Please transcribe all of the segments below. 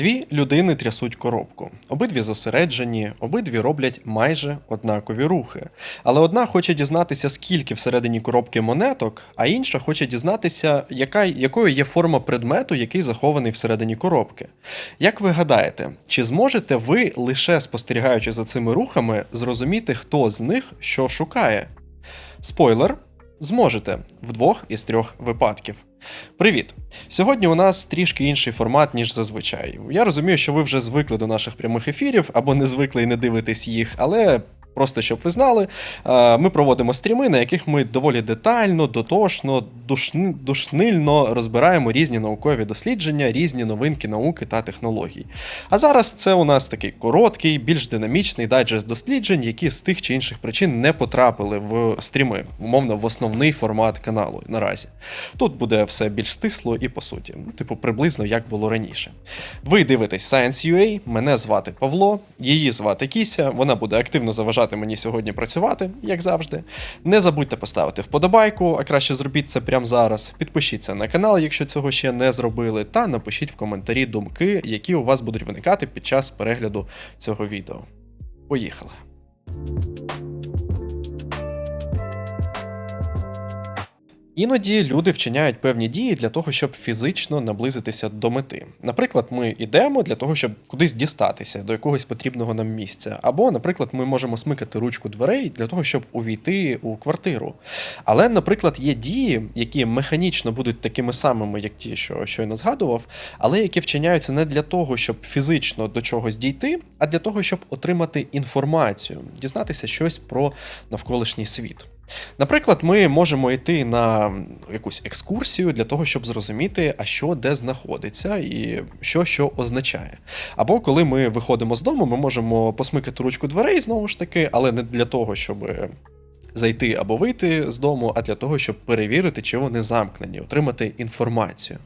Дві людини трясуть коробку. Обидві зосереджені, обидві роблять майже однакові рухи. Але одна хоче дізнатися, скільки всередині коробки монеток, а інша хоче дізнатися, яка, якою є форма предмету, який захований всередині коробки. Як ви гадаєте, чи зможете ви, лише спостерігаючи за цими рухами, зрозуміти, хто з них що шукає? Спойлер. Зможете в двох із трьох випадків. Привіт! Сьогодні у нас трішки інший формат, ніж зазвичай. Я розумію, що ви вже звикли до наших прямих ефірів або не звикли і не дивитесь їх, але. Просто щоб ви знали, е, ми проводимо стріми, на яких ми доволі детально, дотошно, душни, душнильно розбираємо різні наукові дослідження, різні новинки науки та технологій. А зараз це у нас такий короткий, більш динамічний дайджест досліджень, які з тих чи інших причин не потрапили в стріми, умовно, в основний формат каналу наразі. Тут буде все більш стисло і по суті, ну, типу, приблизно як було раніше. Ви дивитесь Science.ua, мене звати Павло, її звати Кіся, вона буде активно заважати мені сьогодні працювати, як завжди. Не забудьте поставити вподобайку, а краще зробіть це прямо зараз. Підпишіться на канал, якщо цього ще не зробили, та напишіть в коментарі думки, які у вас будуть виникати під час перегляду цього відео. Поїхали! Іноді люди вчиняють певні дії для того, щоб фізично наблизитися до мети. Наприклад, ми йдемо для того, щоб кудись дістатися до якогось потрібного нам місця. Або, наприклад, ми можемо смикати ручку дверей для того, щоб увійти у квартиру. Але, наприклад, є дії, які механічно будуть такими самими, як ті, що щойно згадував, але які вчиняються не для того, щоб фізично до чогось дійти, а для того, щоб отримати інформацію, дізнатися щось про навколишній світ. Наприклад, ми можемо йти на якусь екскурсію для того, щоб зрозуміти, а що де знаходиться і що що означає. Або коли ми виходимо з дому, ми можемо посмикати ручку дверей знову ж таки, але не для того, щоб. Зайти або вийти з дому, а для того, щоб перевірити, чи вони замкнені, отримати інформацію.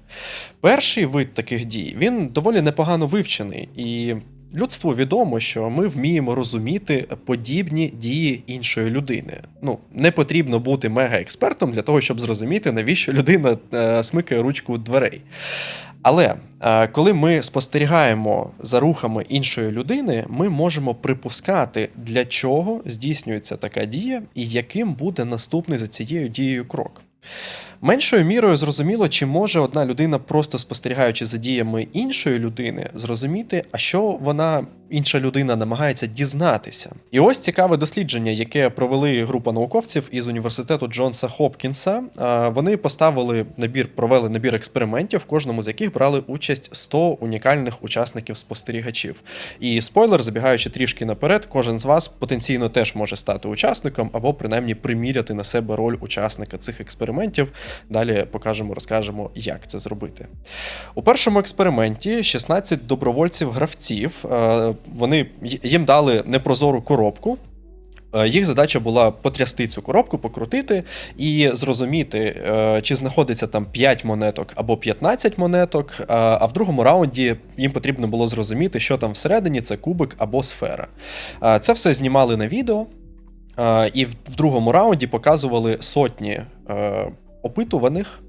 Перший вид таких дій він доволі непогано вивчений, і Людству відомо, що ми вміємо розуміти подібні дії іншої людини. Ну, не потрібно бути мега-експертом для того, щоб зрозуміти, навіщо людина е, смикає ручку дверей. Але е, коли ми спостерігаємо за рухами іншої людини, ми можемо припускати, для чого здійснюється така дія і яким буде наступний за цією дією крок. Меншою мірою зрозуміло, чи може одна людина, просто спостерігаючи за діями іншої людини, зрозуміти, а що вона інша людина намагається дізнатися. І ось цікаве дослідження, яке провели група науковців із університету Джонса Хопкінса. Вони поставили набір, провели набір експериментів, в кожному з яких брали участь 100 унікальних учасників спостерігачів. І спойлер, забігаючи трішки наперед, кожен з вас потенційно теж може стати учасником або принаймні приміряти на себе роль учасника цих експериментів. Далі покажемо, розкажемо, як це зробити. У першому експерименті 16 добровольців-гравців вони їм дали непрозору коробку. Е, їх задача була потрясти цю коробку, покрутити і зрозуміти, е, чи знаходиться там 5 монеток або 15 монеток. Е, а в другому раунді їм потрібно було зрозуміти, що там всередині це кубик або сфера. Це все знімали на відео, і в другому раунді показували сотні опитуваних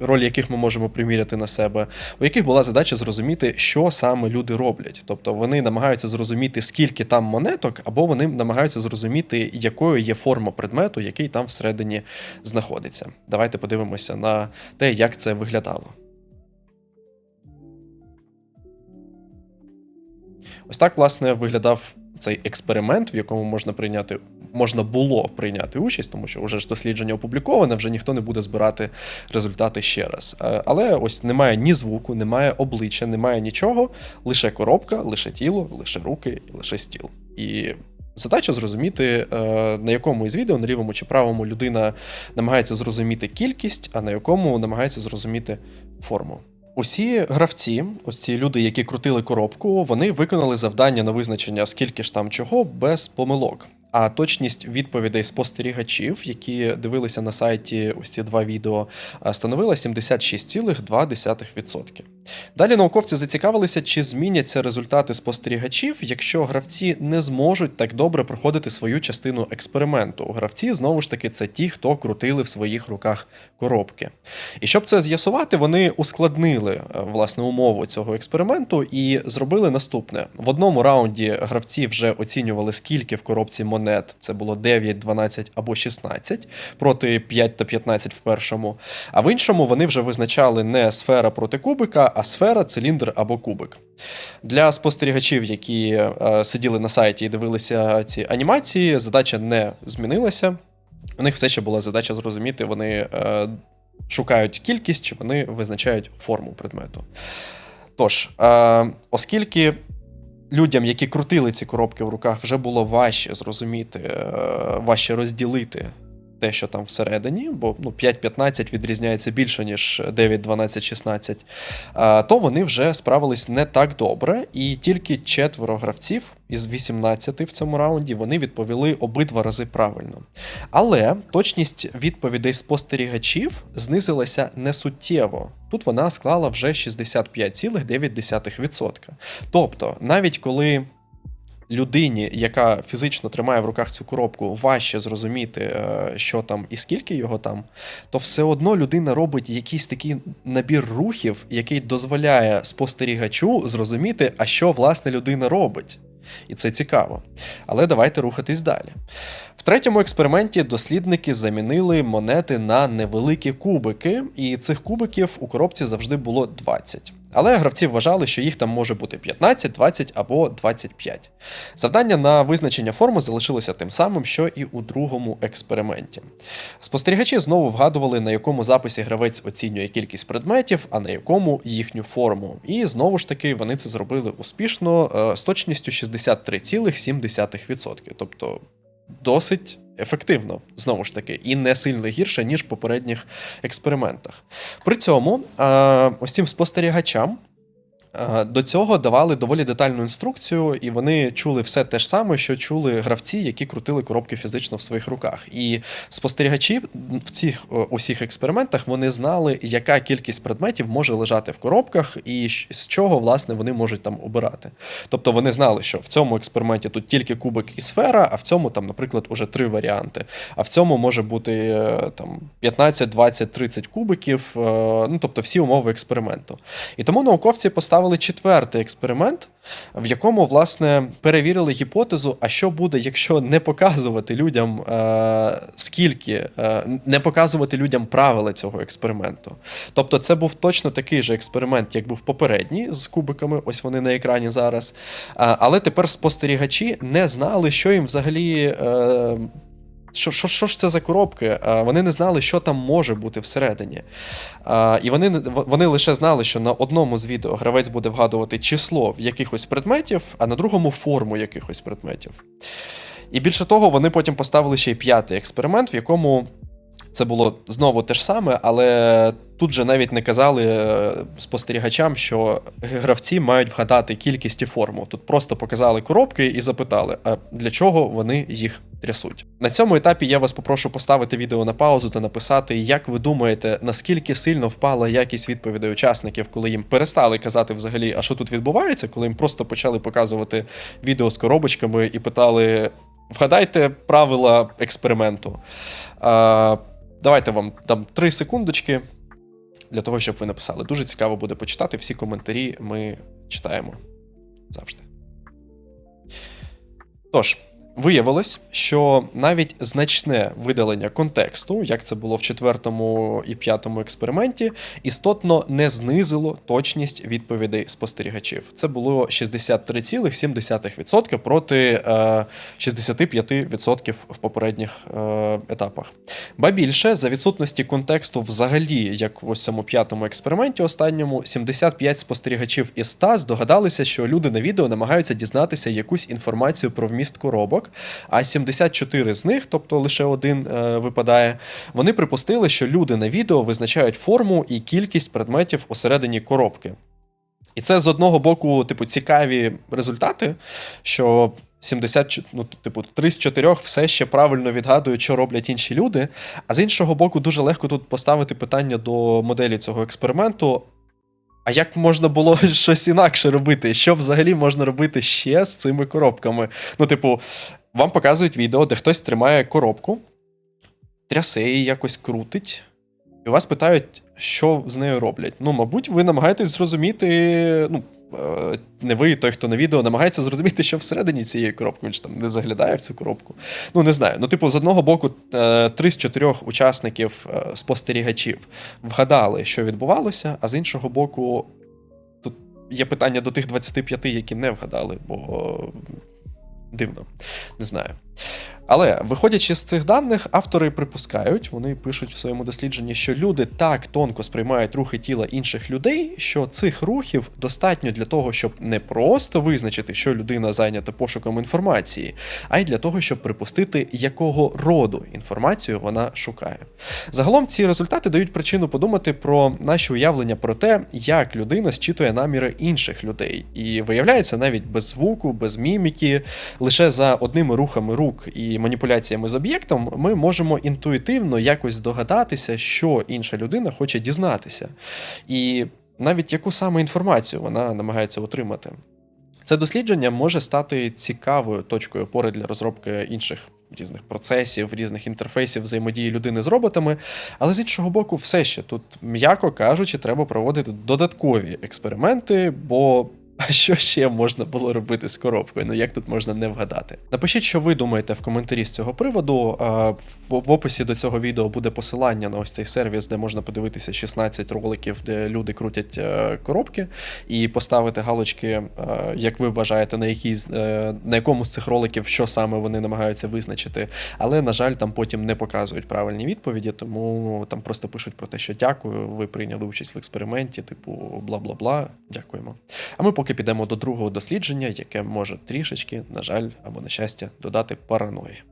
роль яких ми можемо приміряти на себе, у яких була задача зрозуміти, що саме люди роблять. Тобто вони намагаються зрозуміти, скільки там монеток, або вони намагаються зрозуміти, якою є форма предмету, який там всередині знаходиться. Давайте подивимося на те, як це виглядало. Ось так, власне, виглядав цей експеримент, в якому можна прийняти можна було прийняти участь, тому що вже ж дослідження опубліковане, вже ніхто не буде збирати результати ще раз. Е, але ось немає ні звуку, немає обличчя, немає нічого, лише коробка, лише тіло, лише руки, лише стіл. І задача зрозуміти, е, на якому із відео, на лівому чи правому, людина намагається зрозуміти кількість, а на якому намагається зрозуміти форму. Усі гравці, ось ці люди, які крутили коробку, вони виконали завдання на визначення, скільки ж там чого, без помилок. А точність відповідей спостерігачів, які дивилися на сайті ось ці два відео, становила 76,2%. Далі науковці зацікавилися, чи зміняться результати спостерігачів, якщо гравці не зможуть так добре проходити свою частину експерименту. Гравці знову ж таки це ті, хто крутили в своїх руках коробки. І щоб це з'ясувати, вони ускладнили е, власне умову цього експерименту і зробили наступне: в одному раунді гравці вже оцінювали, скільки в коробці монет. Це було 9, 12 або 16 проти 5 та 15 в першому. А в іншому вони вже визначали не сфера проти кубика, а сфера, циліндр або кубик. Для спостерігачів, які е, сиділи на сайті і дивилися ці анімації, задача не змінилася. У них все ще була задача зрозуміти, вони е, шукають кількість чи вони визначають форму предмету. Тож, е, оскільки людям, які крутили ці коробки в руках, вже було важче зрозуміти, важче розділити те, що там всередині, бо ну, 5-15 відрізняється більше, ніж 9, 12, 16, е, то вони вже справились не так добре, і тільки четверо гравців із 18 в цьому раунді вони відповіли обидва рази правильно. Але точність відповідей спостерігачів знизилася не суттєво. Тут вона склала вже 65,9%. Тобто, навіть коли людині, яка фізично тримає в руках цю коробку, важче зрозуміти, е, що там і скільки його там, то все одно людина робить якийсь такий набір рухів, який дозволяє спостерігачу зрозуміти, а що власне людина робить. І це цікаво. Але давайте рухатись далі. В третьому експерименті дослідники замінили монети на невеликі кубики, і цих кубиків у коробці завжди було 20. Але гравці вважали, що їх там може бути 15, 20 або 25. Завдання на визначення форми залишилося тим самим, що і у другому експерименті. Спостерігачі знову вгадували, на якому записі гравець оцінює кількість предметів, а на якому їхню форму. І знову ж таки вони це зробили успішно е, з точністю 63,7%. Тобто досить ефективно, знову ж таки, і не сильно гірше, ніж в попередніх експериментах. При цьому е, ось цим спостерігачам. Е, До цього давали доволі детальну інструкцію, і вони чули все те ж саме, що чули гравці, які крутили коробки фізично в своїх руках. І спостерігачі в цих е, усіх експериментах вони знали, яка кількість предметів може лежати в коробках, і з чого власне вони можуть там обирати. Тобто вони знали, що в цьому експерименті тут тільки кубик і сфера, а в цьому там, наприклад, уже три варіанти. А в цьому може бути е, там 15, 20, 30 кубиків, ну тобто всі умови експерименту. І тому науковці поставили четвертий експеримент, в якому, власне, перевірили гіпотезу, а що буде, якщо не показувати людям е, скільки, е, не показувати людям правила цього експерименту. Тобто, це був точно такий же експеримент, як був попередній з кубиками, ось вони на екрані зараз. А, але тепер спостерігачі не знали, що їм взагалі. Е, що, що, що ж це за коробки? Вони не знали, що там може бути всередині. І вони, вони лише знали, що на одному з відео гравець буде вгадувати число якихось предметів, а на другому форму якихось предметів. І більше того, вони потім поставили ще й п'ятий експеримент, в якому це було знову те ж саме, але тут же навіть не казали е, спостерігачам, що гравці мають вгадати кількість і форму. Тут просто показали коробки і запитали, а для чого вони їх трясуть. На цьому етапі я вас попрошу поставити відео на паузу та написати, як ви думаєте, наскільки сильно впала якість відповідей учасників, коли їм перестали казати взагалі, а що тут відбувається, коли їм просто почали показувати відео з коробочками і питали. Вгадайте правила експерименту. А, давайте вам дам 3 секундочки для того, щоб ви написали. Дуже цікаво буде почитати. Всі коментарі ми читаємо завжди. Тож, виявилось, що навіть значне видалення контексту, як це було в четвертому і п'ятому експерименті, істотно не знизило точність відповідей спостерігачів. Це було 63,7% проти е, 65% в попередніх е, етапах. Ба більше, за відсутності контексту взагалі, як в ось цьому п'ятому експерименті останньому, 75 спостерігачів із 100 здогадалися, що люди на відео намагаються дізнатися якусь інформацію про вміст коробок, а 74 з них, тобто лише один е, випадає, вони припустили, що люди на відео визначають форму і кількість предметів усередині коробки. І це з одного боку, типу, цікаві результати, що 70, ну, типу, 3 з 4 все ще правильно відгадують, що роблять інші люди. А з іншого боку, дуже легко тут поставити питання до моделі цього експерименту. А як можна було щось інакше робити? Що взагалі можна робити ще з цими коробками? Ну, типу, вам показують відео, де хтось тримає коробку, трясе її якось крутить, і вас питають, що з нею роблять. Ну, мабуть, ви намагаєтесь зрозуміти. ну, Не ви, той, хто на відео, намагається зрозуміти, що всередині цієї коробки, він ж там не заглядає в цю коробку. Ну, не знаю. Ну, типу, з одного боку, е, три з чотирьох учасників е, спостерігачів вгадали, що відбувалося, а з іншого боку, тут є питання до тих 25, які не вгадали, бо дивно, не знаю. Але виходячи з цих даних, автори припускають, вони пишуть в своєму дослідженні, що люди так тонко сприймають рухи тіла інших людей, що цих рухів достатньо для того, щоб не просто визначити, що людина зайнята пошуком інформації, а й для того, щоб припустити, якого роду інформацію вона шукає. Загалом ці результати дають причину подумати про наші уявлення про те, як людина зчитує наміри інших людей, і виявляється навіть без звуку, без міміки, лише за одними рухами рук і маніпуляціями з об'єктом, ми можемо інтуїтивно якось здогадатися, що інша людина хоче дізнатися, і навіть яку саме інформацію вона намагається отримати. Це дослідження може стати цікавою точкою опори для розробки інших різних процесів, різних інтерфейсів взаємодії людини з роботами. Але з іншого боку, все ще тут, м'яко кажучи, треба проводити додаткові експерименти, бо а що ще можна було робити з коробкою? Ну як тут можна не вгадати? Напишіть, що ви думаєте в коментарі з цього приводу. В описі до цього відео буде посилання на ось цей сервіс, де можна подивитися 16 роликів, де люди крутять е, коробки, і поставити галочки, е, як ви вважаєте, на якій, е, на якому з цих роликів що саме вони намагаються визначити. Але, на жаль, там потім не показують правильні відповіді, тому там просто пишуть про те, що дякую, ви прийняли участь в експерименті, типу бла бла бла. Дякуємо. А ми поки підемо до другого дослідження, яке може трішечки, на жаль, або на щастя, додати параної.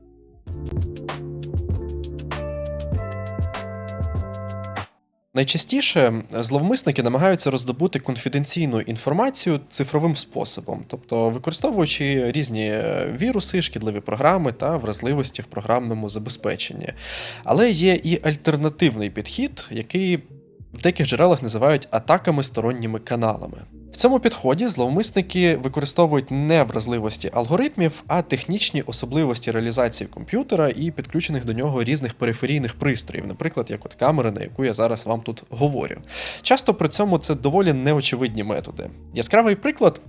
Найчастіше зловмисники намагаються роздобути конфіденційну інформацію цифровим способом, тобто використовуючи різні е, віруси, шкідливі програми та вразливості в програмному забезпеченні. Але є і альтернативний підхід, який в деяких джерелах називають атаками сторонніми каналами. В цьому підході зловмисники використовують не вразливості алгоритмів, а технічні особливості реалізації комп'ютера і підключених до нього різних периферійних пристроїв, наприклад, як от камера, на яку я зараз вам тут говорю. Часто при цьому це доволі неочевидні методи. Яскравий приклад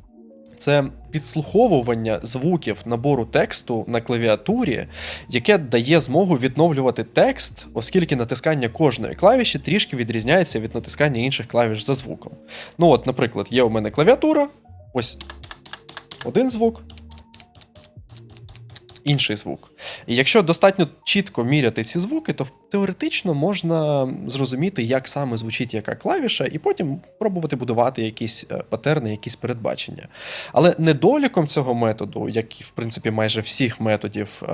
це підслуховування звуків набору тексту на клавіатурі, яке дає змогу відновлювати текст, оскільки натискання кожної клавіші трішки відрізняється від натискання інших клавіш за звуком. Ну от, наприклад, є у мене клавіатура, ось один звук, інший звук. І якщо достатньо чітко міряти ці звуки, то теоретично можна зрозуміти, як саме звучить яка клавіша, і потім пробувати будувати якісь е, патерни, якісь передбачення. Але недоліком цього методу, як і в принципі майже всіх методів е,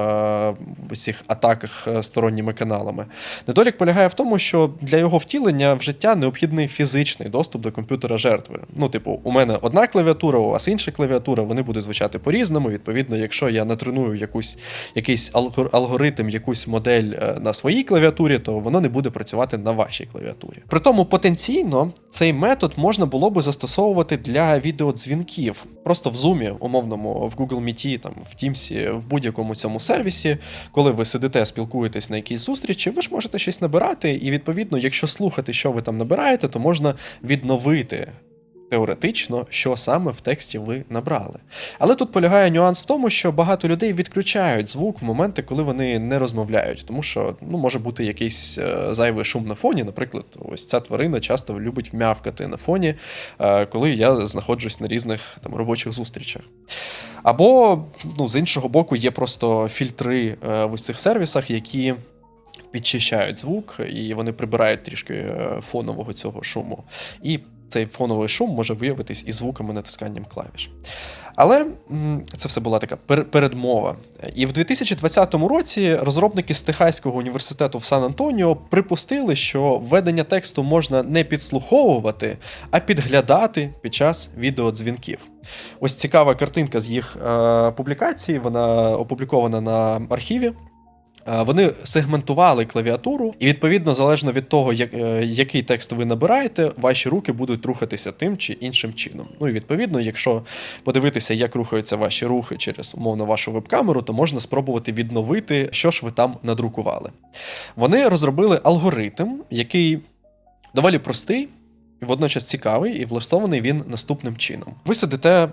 в усіх атаках е, сторонніми каналами, недолік полягає в тому, що для його втілення в життя необхідний фізичний доступ до комп'ютера жертви. Ну, типу, у мене одна клавіатура, у вас інша клавіатура, вони будуть звучати по-різному. Відповідно, якщо я натреную якусь, якийсь алгоритм, якусь модель на своїй клавіатурі, то воно не буде працювати на вашій клавіатурі. При тому потенційно цей метод можна було би застосовувати для відеодзвінків. Просто в Zoom, умовному, в Google Meet, там, в Teams, в будь-якому цьому сервісі, коли ви сидите, спілкуєтесь на якійсь зустрічі, ви ж можете щось набирати, і відповідно, якщо слухати, що ви там набираєте, то можна відновити теоретично, що саме в тексті ви набрали. Але тут полягає нюанс в тому, що багато людей відключають звук в моменти, коли вони не розмовляють, тому що ну, може бути якийсь е, зайвий шум на фоні. Наприклад, ось ця тварина часто любить вмявкати на фоні, е, коли я знаходжусь на різних там робочих зустрічах. Або, ну, з іншого боку, є просто фільтри е, в ось цих сервісах, які. Підчищають звук, і вони прибирають трішки фонового цього шуму. І цей фоновий шум може виявитись і звуками натисканням клавіш. Але це все була така передмова. І в 2020 році розробники з Техаського університету в Сан-Антоніо припустили, що введення тексту можна не підслуховувати, а підглядати під час відеодзвінків. Ось цікава картинка з їх е, публікації. Вона опублікована на архіві. Е, Вони сегментували клавіатуру, і відповідно, залежно від того, як, е, який текст ви набираєте, ваші руки будуть рухатися тим чи іншим чином. Ну і відповідно, якщо подивитися, як рухаються ваші рухи через умовно вашу веб-камеру, то можна спробувати відновити, що ж ви там надрукували. Вони розробили алгоритм, який доволі простий і водночас цікавий, і влаштований він наступним чином. Ви сидите е,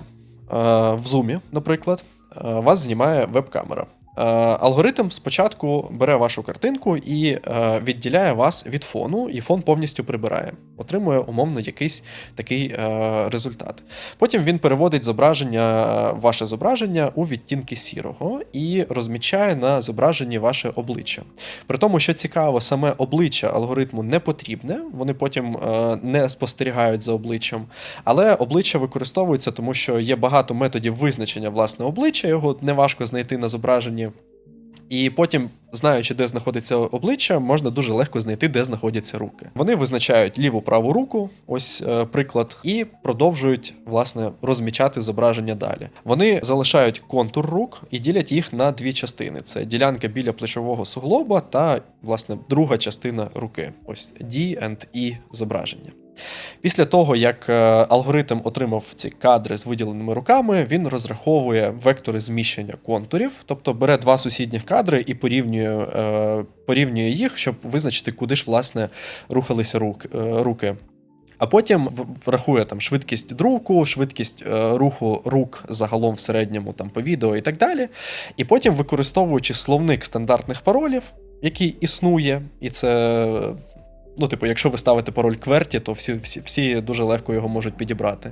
в зумі, наприклад, е, вас знімає веб-камера. Е, Алгоритм спочатку бере вашу картинку і е, відділяє вас від фону, і фон повністю прибирає. Отримує умовно якийсь такий е, результат. Потім він переводить зображення, ваше зображення у відтінки сірого і розмічає на зображенні ваше обличчя. При тому, що цікаво, саме обличчя алгоритму не потрібне, вони потім не спостерігають за обличчям, але обличчя використовується, тому що є багато методів визначення власне обличчя, його неважко знайти на зображенні. І потім, знаючи, де знаходиться обличчя, можна дуже легко знайти, де знаходяться руки. Вони визначають ліву праву руку, ось е, приклад, і продовжують власне розмічати зображення далі. Вони залишають контур рук і ділять їх на дві частини: це ділянка біля плечового суглоба та власне друга частина руки. Ось D and E зображення. Після того, як е, алгоритм отримав ці кадри з виділеними руками, він розраховує вектори зміщення контурів, тобто бере два сусідніх кадри і порівнює, е, порівнює їх, щоб визначити, куди ж власне рухалися е, руки. А потім врахує там швидкість друку, швидкість е, руху рук загалом в середньому там по відео і так далі. І потім, використовуючи словник стандартних паролів, який існує, і це. Ну, типу, якщо ви ставите пароль QWERTY, то всі, всі, всі дуже легко його можуть підібрати.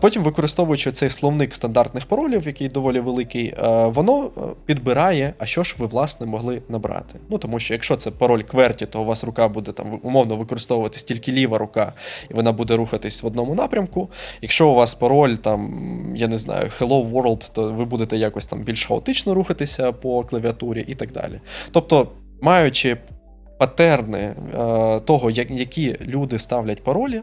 Потім, використовуючи цей словник стандартних паролів, який доволі великий, воно е, підбирає, а що ж ви власне могли набрати. Ну тому що якщо це пароль QWERTY, то у вас рука буде там умовно використовуватись тільки ліва рука, і вона буде рухатись в одному напрямку. Якщо у вас пароль там, я не знаю, Hello World, то ви будете якось там більш хаотично рухатися по клавіатурі і так далі. Тобто, маючи патерни е, того, як, які люди ставлять паролі,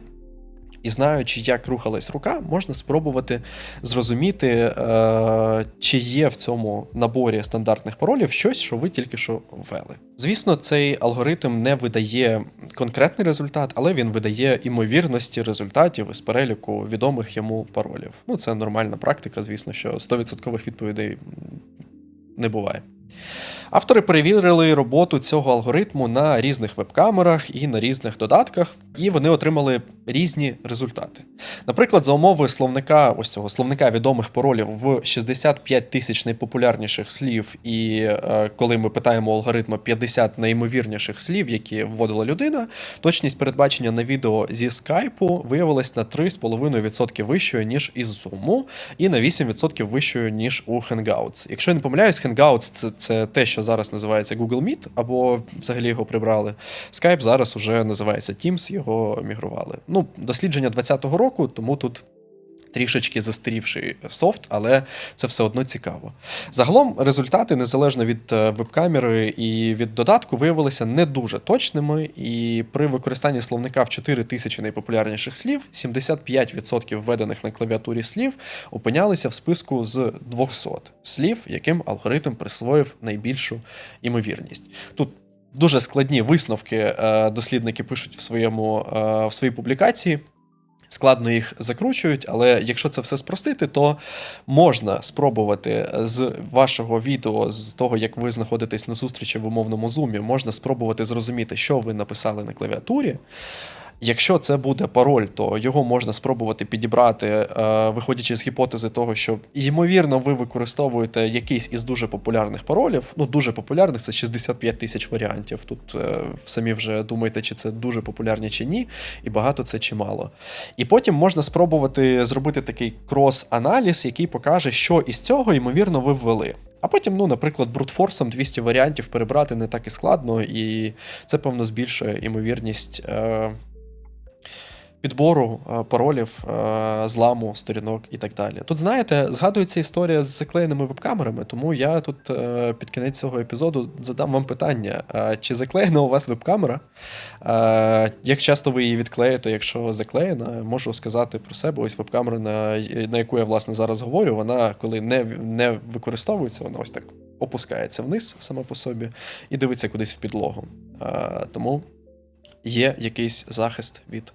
і знаючи, як рухалась рука, можна спробувати зрозуміти, е, чи є в цьому наборі стандартних паролів щось, що ви тільки що ввели. Звісно, цей алгоритм не видає конкретний результат, але він видає імовірності результатів із переліку відомих йому паролів. Ну, це нормальна практика, звісно, що 100% відповідей не буває. Автори перевірили роботу цього алгоритму на різних веб-камерах і на різних додатках, і вони отримали різні результати. Наприклад, за умови словника, ось цього словника відомих паролів в 65 тисяч найпопулярніших слів, і е, коли ми питаємо алгоритму 50 найімовірніших слів, які вводила людина, точність передбачення на відео зі скайпу виявилась на 3,5% вищою, ніж із Zoom, і на 8% вищою, ніж у Hangouts. Якщо я не помиляюсь, Hangouts це, це те, що зараз називається Google Meet, або взагалі його прибрали. Skype зараз уже називається Teams, його мігрували. Ну, дослідження 2020 року, тому тут. Трішечки застарівший софт, але це все одно цікаво. Загалом результати, незалежно від е, веб-камери і від додатку, виявилися не дуже точними, і при використанні словника в 4 тисячі найпопулярніших слів 75% введених на клавіатурі слів опинялися в списку з 200 слів, яким алгоритм присвоїв найбільшу імовірність. Тут дуже складні висновки е, дослідники пишуть в своєму е, в своїй публікації. Складно їх закручують, але якщо це все спростити, то можна спробувати з вашого відео, з того, як ви знаходитесь на зустрічі в умовному зумі, можна спробувати зрозуміти, що ви написали на клавіатурі. Якщо це буде пароль, то його можна спробувати підібрати, е, виходячи з гіпотези того, що ймовірно ви використовуєте якийсь із дуже популярних паролів. Ну, дуже популярних це 65 тисяч варіантів. Тут е, самі вже думаєте, чи це дуже популярні чи ні, і багато це чи мало. І потім можна спробувати зробити такий крос-аналіз, який покаже, що із цього ймовірно ви ввели. А потім, ну, наприклад, брутфорсом 200 варіантів перебрати не так і складно, і це, певно, збільшує ймовірність. Е- підбору е, паролів, е, зламу сторінок і так далі. Тут, знаєте, згадується історія з заклеєними веб-камерами, тому я тут е, під кінець цього епізоду задам вам питання: чи заклеєна у вас веб-камера? Як часто ви її відклеїте, якщо заклеєна, можу сказати про себе. Ось веб-камера, на, яку я власне зараз говорю, вона коли не, не використовується, вона ось так опускається вниз саме по собі і дивиться кудись в підлогу. Тому є якийсь захист від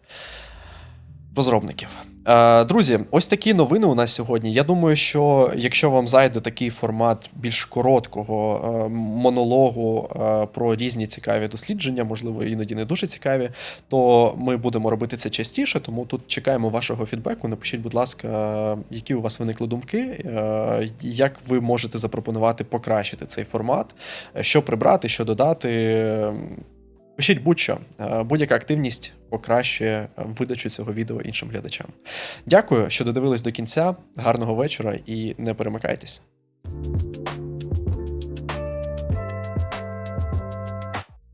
розробників. Е, Друзі, ось такі новини у нас сьогодні. Я думаю, що якщо вам зайде такий формат більш короткого е, монологу е, про різні цікаві дослідження, можливо, іноді не дуже цікаві, то ми будемо робити це частіше. Тому тут чекаємо вашого фідбеку. Напишіть, будь ласка, які у вас виникли думки, як ви можете запропонувати покращити цей формат, що прибрати, що додати. Пишіть будь-що, Е, будь-яка активність покращує е, видачу цього відео іншим глядачам. Дякую, що додивились до кінця. Гарного вечора і не перемикайтесь.